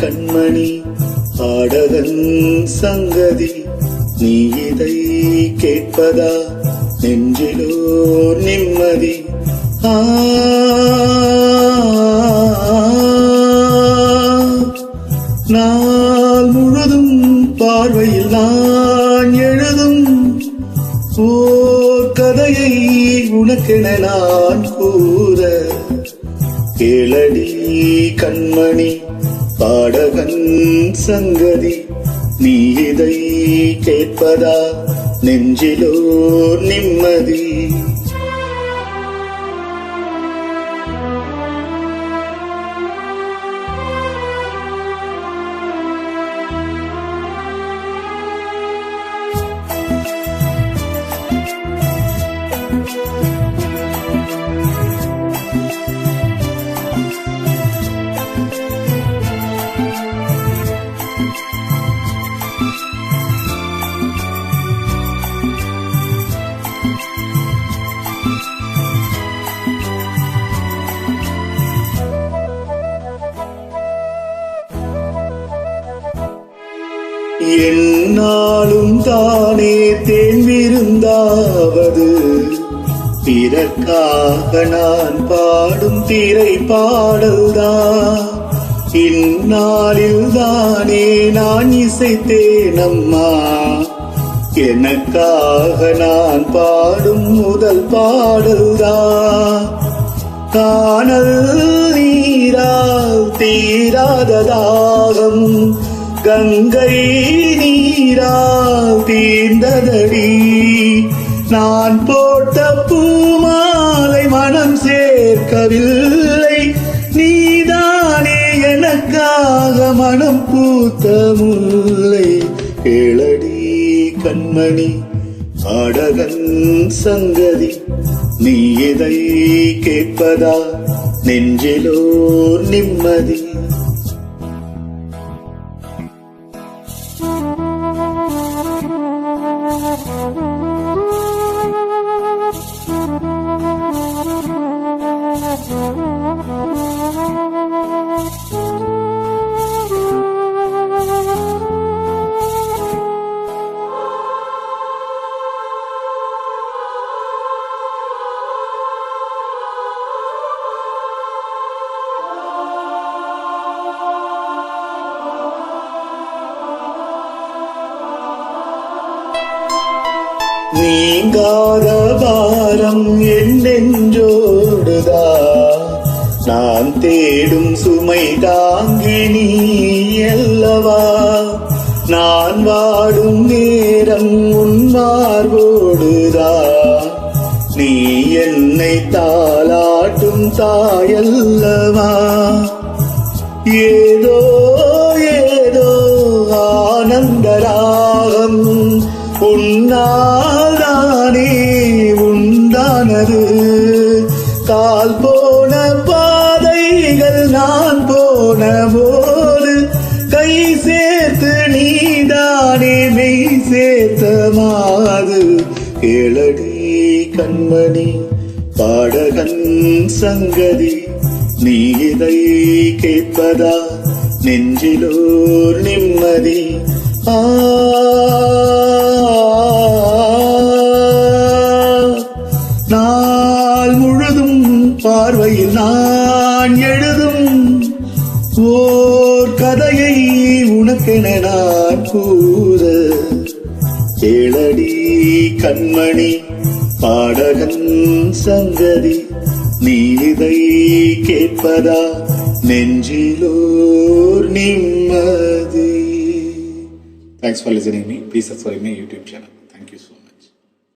கண்மணி ஆடகன் சங்கதி நீ இதை கேட்பதா? நெஞ்சிலோ நிம்மதி. ஆ. நாள் முழுதும் பார்வையில் நான் எழுதும் ஓர் கதையை உனக்கென நான் கூற. கேளடி கண்மணி பாடகன் சங்கதி நீ இதை கேட்பதா நெஞ்சிலோ நிம்மதி என்னாலும் தானே தேன் விருந்தாவது. பிறக்காக நான் பாடும் திரை பாடல்தான் இந்நாளில் தானே நான் இசைத்தேன் அம்மா. எனக்காக நான் பாடும் முதல் பாடல்தான் காணல் நீரால் தீராத தாகம். கங்கை நீரால் தீர்ந்ததடி. நான் போட்ட பூமாலை மனம் சேர்க்கவில்லை. நீதானே எனக்காக மனம் பூத்த முல்லை கேளடி கண்மணி பாடகன் சங்கதி நீ இதை கேட்பதா? நெஞ்சிலோ நிம்மதி. நீங்காத பாரம் என் நெஞ்சோடுதா? நான் தேடும் சுமை தாங்கி நீ அல்லவா? நான் வாடும் நேரம் உன்மார்போடுதா நீ என்னை தாளாட்டும் தாயல்லவா? ஏதோ உண்டானது கால் போன பாதைகள் நான் போன போது கை சேர்த்து நீதானே மெய் சேர்த்த மாது கேளடி கண்மணி பாடகன் சங்கதி நீ இதை கேட்பதா? நெஞ்சிலோர் நிம்மதி ஆ பார்வையில் நான் எழுதும் ஓர் கதையை உனக்கென நான் கூற. கேளடி கண்மணி பாடகன் சங்கதி நீ இதை கேட்பதா நெஞ்சிலோர் நிம்மதி. Thanks for listening me please subscribe me YouTube channel